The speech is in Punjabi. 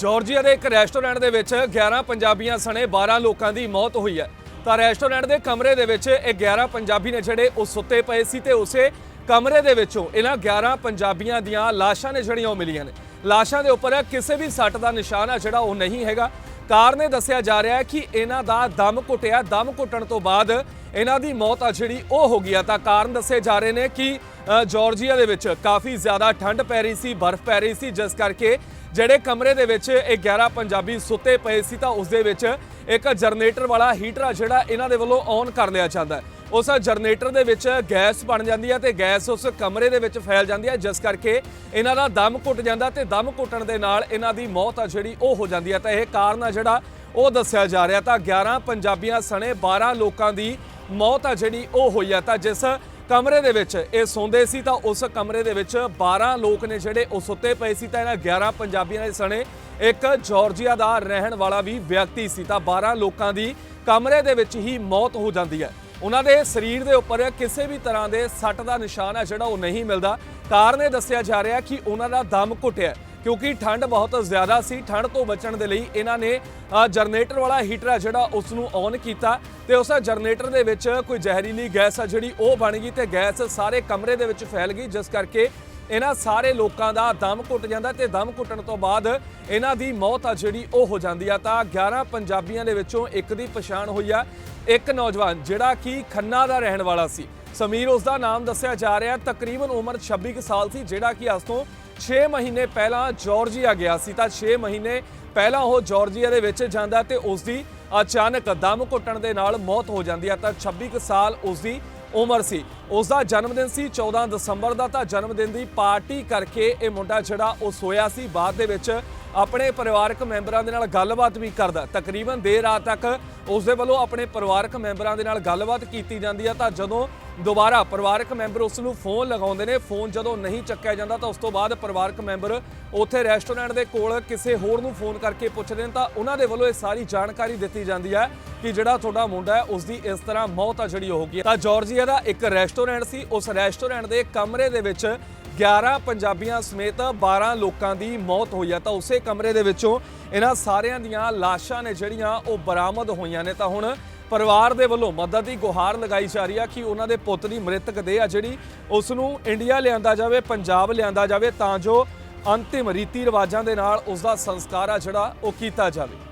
ਜਾਰਜੀਆ ਦੇ ਇੱਕ ਰੈਸਟੋਰੈਂਟ ਦੇ ਵਿੱਚ 11 ਪੰਜਾਬੀਆਂ ਸਣੇ 12 ਲੋਕਾਂ ਦੀ ਮੌਤ ਹੋਈ ਹੈ। ਤਾਂ ਰੈਸਟੋਰੈਂਟ ਦੇ ਕਮਰੇ ਦੇ ਵਿੱਚ ਇਹ 11 ਪੰਜਾਬੀ ਨੇ ਜਿਹੜੇ ਉਹ ਸੁੱਤੇ ਪਏ ਸੀ ਤੇ ਉਸੇ ਕਮਰੇ ਦੇ ਵਿੱਚੋਂ ਇਹਨਾਂ 11 ਪੰਜਾਬੀਆਂ ਦੀਆਂ ਲਾਸ਼ਾਂ ਨੇ ਜਿਹੜੀਆਂ ਉਹ ਮਿਲੀਆਂ ਨੇ। ਲਾਸ਼ਾਂ ਦੇ ਉੱਪਰ ਕਿਸੇ ਵੀ ਸੱਟ ਦਾ ਨਿਸ਼ਾਨ ਆ ਜਿਹੜਾ ਉਹ ਨਹੀਂ ਹੈਗਾ। ਕਾਰਨ ਇਹ ਦੱਸਿਆ ਜਾ ਰਿਹਾ ਹੈ ਕਿ ਇਹਨਾਂ ਦਾ ਦਮ ਘੁੱਟਿਆ। ਦਮ ਘੁੱਟਣ ਤੋਂ ਬਾਅਦ ਇਹਨਾਂ ਦੀ ਮੌਤ ਆ ਜਿਹੜੀ ਉਹ ਹੋ ਗਈ ਆ। ਤਾਂ ਕਾਰਨ ਦੱਸੇ ਜਾ ਰਹੇ ਨੇ ਕਿ ਅ, ਜਾਰਜੀਆ ਦੇ ਵਿੱਚ ਕਾਫੀ ਜ਼ਿਆਦਾ ਠੰਡ ਪੈ ਰਹੀ ਸੀ ਬਰਫ਼ ਪੈ ਰਹੀ ਸੀ ਜਿਸ ਕਰਕੇ ਜਿਹੜੇ ਕਮਰੇ ਦੇ ਵਿੱਚ ਇਹ 11 ਪੰਜਾਬੀ ਸੁੱਤੇ ਪਏ ਸੀ ਤਾਂ ਉਸ ਦੇ ਵਿੱਚ ਇੱਕ ਜਨਰੇਟਰ ਵਾਲਾ ਹੀਟਰ ਆ ਜਿਹੜਾ ਇਹਨਾਂ ਦੇ ਵੱਲੋਂ ਔਨ ਕਰ ਲਿਆ ਜਾਂਦਾ ਹੈ। ਉਸ ਜਨਰੇਟਰ ਦੇ ਵਿੱਚ ਗੈਸ ਬਣ ਜਾਂਦੀ ਹੈ ਤੇ ਗੈਸ ਉਸ ਕਮਰੇ ਦੇ ਵਿੱਚ ਫੈਲ ਜਾਂਦੀ ਹੈ ਜਿਸ ਕਰਕੇ ਇਹਨਾਂ ਦਾ ਦਮ ਘੁੱਟ ਜਾਂਦਾ ਤੇ ਦਮ ਘੁੱਟਣ ਦੇ ਨਾਲ ਇਹਨਾਂ ਦੀ ਮੌਤ ਆ ਜਿਹੜੀ ਉਹ ਹੋ ਜਾਂਦੀ ਹੈ। ਤਾਂ ਇਹ ਕਾਰਨ ਆ ਜਿਹੜਾ ਉਹ ਦੱਸਿਆ ਜਾ ਰਿਹਾ। ਤਾਂ 11 ਪੰਜਾਬੀਆਂ ਸਣੇ 12 ਲੋਕਾਂ ਦੀ ਮੌਤ ਆ ਜਿਹੜੀ ਉਹ ਹੋਈ ਆ। ਤਾਂ ਜਿਸ ਕਮਰੇ ਦੇ ਵਿੱਚ ਇਹ ਸੌਂਦੇ ਸੀ, ਤਾਂ ਉਸ ਕਮਰੇ ਦੇ ਵਿੱਚ 12 ਲੋਕ ਨੇ ਜਿਹੜੇ ਉਹ ਸੁੱਤੇ ਪਏ ਸੀ। ਤਾਂ ਇਹਨਾਂ 11 ਪੰਜਾਬੀਆਂ ਦੇ ਸਣੇ ਇੱਕ ਜਾਰਜੀਆ ਦਾ ਰਹਿਣ ਵਾਲਾ ਵੀ ਵਿਅਕਤੀ ਸੀ। ਤਾਂ 12 ਲੋਕਾਂ ਦੀ ਕਮਰੇ ਦੇ ਵਿੱਚ ਹੀ ਮੌਤ ਹੋ ਜਾਂਦੀ ਹੈ। ਉਹਨਾਂ ਦੇ ਸਰੀਰ ਦੇ ਉੱਪਰ ਕਿਸੇ ਵੀ ਤਰ੍ਹਾਂ ਦੇ ਸੱਟ ਦਾ ਨਿਸ਼ਾਨ ਹੈ ਜਿਹੜਾ ਉਹ ਨਹੀਂ ਮਿਲਦਾ। ਕਾਰਨ ਇਹ ਦੱਸਿਆ ਜਾ ਰਿਹਾ ਕਿ ਉਹਨਾਂ ਦਾ ਦਮ ਘੁੱਟਿਆ ਕਿਉਂਕਿ ਠੰਡ ਬਹੁਤ ਜ਼ਿਆਦਾ ਸੀ। ਠੰਡ ਤੋਂ ਬਚਣ ਦੇ ਲਈ ਇਹਨਾਂ ਨੇ ਜਨਰੇਟਰ ਵਾਲਾ ਹੀਟਰ ਆ ਜਿਹੜਾ ਉਸ ਨੂੰ ਔਨ ਕੀਤਾ ਤੇ ਉਸ ਜਨਰੇਟਰ ਦੇ ਵਿੱਚ ਕੋਈ ਜ਼ਹਿਰੀਲੀ ਗੈਸ ਆ ਜਿਹੜੀ ਉਹ ਬਣ ਗਈ ਤੇ ਗੈਸ ਸਾਰੇ ਕਮਰੇ ਦੇ ਵਿੱਚ ਫੈਲ ਗਈ, ਜਿਸ ਕਰਕੇ ਇਹਨਾਂ ਸਾਰੇ ਲੋਕਾਂ ਦਾ ਦਮ ਘੁੱਟ ਜਾਂਦਾ ਤੇ ਦਮ ਘੁੱਟਣ ਤੋਂ ਬਾਅਦ ਇਹਨਾਂ ਦੀ ਮੌਤ ਆ ਜਿਹੜੀ ਉਹ ਹੋ ਜਾਂਦੀ ਆ। ਤਾਂ 11 ਪੰਜਾਬੀਆਂ ਦੇ ਵਿੱਚੋਂ ਇੱਕ ਦੀ ਪਛਾਣ ਹੋਈ ਆ। ਇੱਕ ਨੌਜਵਾਨ ਜਿਹੜਾ ਕਿ ਖੰਨਾ ਦਾ ਰਹਿਣ ਵਾਲਾ ਸੀ। ਸਮੀਰ, ਉਸ ਦਾ ਨਾਮ ਦੱਸਿਆ ਜਾ ਰਿਹਾ ਤਕਰੀਬਨ ਉਮਰ 26 ਕੁ ਸਾਲ ਸੀ, ਜਿਹੜਾ ਕਿ ਅੱਜ ਤੋਂ 6 ਮਹੀਨੇ ਪਹਿਲਾਂ ਜਾਰਜੀਆ ਗਿਆ ਸੀ। ਤਾਂ 6 ਮਹੀਨੇ ਪਹਿਲਾਂ ਉਹ ਜਾਰਜੀਆ ਦੇ ਵਿੱਚ ਜਾਂਦਾ ਤੇ ਉਸ ਦੀ ਅਚਾਨਕ ਦਮ ਘੁੱਟਣ ਦੇ ਨਾਲ ਮੌਤ ਹੋ ਜਾਂਦੀ ਹੈ। ਤਾਂ 26 ਕੁ ਸਾਲ ਉਸ ਦੀ ਉਮਰ ਸੀ। ਉਸ ਦਾ ਜਨਮ ਦਿਨ ਸੀ 14 ਦਸੰਬਰ ਦਾ। ਤਾਂ ਜਨਮ ਦਿਨ ਦੀ ਪਾਰਟੀ ਕਰਕੇ ਇਹ ਮੁੰਡਾ ਜਿਹੜਾ ਉਹ ਸੋਇਆ ਸੀ। ਬਾਅਦ ਦੇ ਵਿੱਚ ਆਪਣੇ ਪਰਿਵਾਰਕ ਮੈਂਬਰਾਂ ਦੇ ਨਾਲ ਗੱਲਬਾਤ ਵੀ ਕਰਦਾ। ਤਕਰੀਬਨ ਦੇਰ ਰਾਤ ਤੱਕ ਉਸ ਦੇ ਵੱਲੋਂ ਆਪਣੇ ਪਰਿਵਾਰਕ ਮੈਂਬਰਾਂ ਦੇ ਨਾਲ ਗੱਲਬਾਤ ਕੀਤੀ ਜਾਂਦੀ ਹੈ ਤਾਂ ਜਦੋਂ ਦੁਬਾਰਾ ਪਰਿਵਾਰਕ ਮੈਂਬਰ ਉਸ ਨੂੰ ਫੋਨ ਲਗਾਉਂਦੇ ਨੇ, ਫੋਨ ਜਦੋਂ ਨਹੀਂ ਚੱਕਿਆ ਜਾਂਦਾ ਤਾਂ ਉਸ ਤੋਂ ਬਾਅਦ ਪਰਿਵਾਰਕ ਮੈਂਬਰ ਉੱਥੇ ਰੈਸਟੋਰੈਂਟ ਦੇ ਕੋਲ ਕਿਸੇ ਹੋਰ ਨੂੰ ਫੋਨ ਕਰਕੇ ਪੁੱਛਦੇ ਨੇ। ਤਾਂ ਉਹਨਾਂ ਦੇ ਵੱਲੋਂ ਇਹ ਸਾਰੀ ਜਾਣਕਾਰੀ ਦਿੱਤੀ ਜਾਂਦੀ ਹੈ ਕਿ ਜਿਹੜਾ ਤੁਹਾਡਾ ਮੁੰਡਾ ਹੈ ਉਸ ਦੀ ਇਸ ਤਰ੍ਹਾਂ ਮੌਤ ਆ ਜਿਹੜੀ ਹੋ ਗਈ ਹੈ। ਤਾਂ ਜਾਰਜੀਆ ਦਾ ਇੱਕ ਰੈਸਟੋਰੈਂਟ ਸੀ। ਉਸ ਰੈਸਟੋਰੈਂਟ ਦੇ ਕਮਰੇ ਦੇ ਵਿੱਚ 11 ਪੰਜਾਬੀਆਂ ਸਮੇਤ 12 ਲੋਕਾਂ ਦੀ ਮੌਤ ਹੋਈ ਹੈ। ਤਾਂ ਉਸੇ ਕਮਰੇ ਦੇ ਵਿੱਚੋਂ ਇਹਨਾਂ ਸਾਰਿਆਂ ਦੀਆਂ ਲਾਸ਼ਾਂ ਨੇ ਜਿਹੜੀਆਂ ਉਹ ਬਰਾਮਦ ਹੋਈਆਂ ਨੇ। ਤਾਂ ਹੁਣ ਪਰਿਵਾਰ ਦੇ ਵੱਲੋਂ ਮਦਦ ਦੀ ਗੁਹਾਰ ਲਗਾਈ ਜਾ ਰਹੀ ਆ ਕਿ ਉਹਨਾਂ ਦੇ ਪੁੱਤ ਦੀ ਮ੍ਰਿਤਕ ਦੇਹ ਆ ਜਿਹੜੀ ਉਸ ਨੂੰ ਇੰਡੀਆ ਲਿਆਂਦਾ ਜਾਵੇ, ਪੰਜਾਬ ਲਿਆਂਦਾ ਜਾਵੇ ਤਾਂ ਜੋ ਅੰਤਿਮ ਰੀਤੀ ਰਿਵਾਜਾਂ ਦੇ ਨਾਲ ਉਸ ਦਾ ਸੰਸਕਾਰ ਆ ਜਿਹੜਾ ਉਹ ਕੀਤਾ ਜਾਵੇ।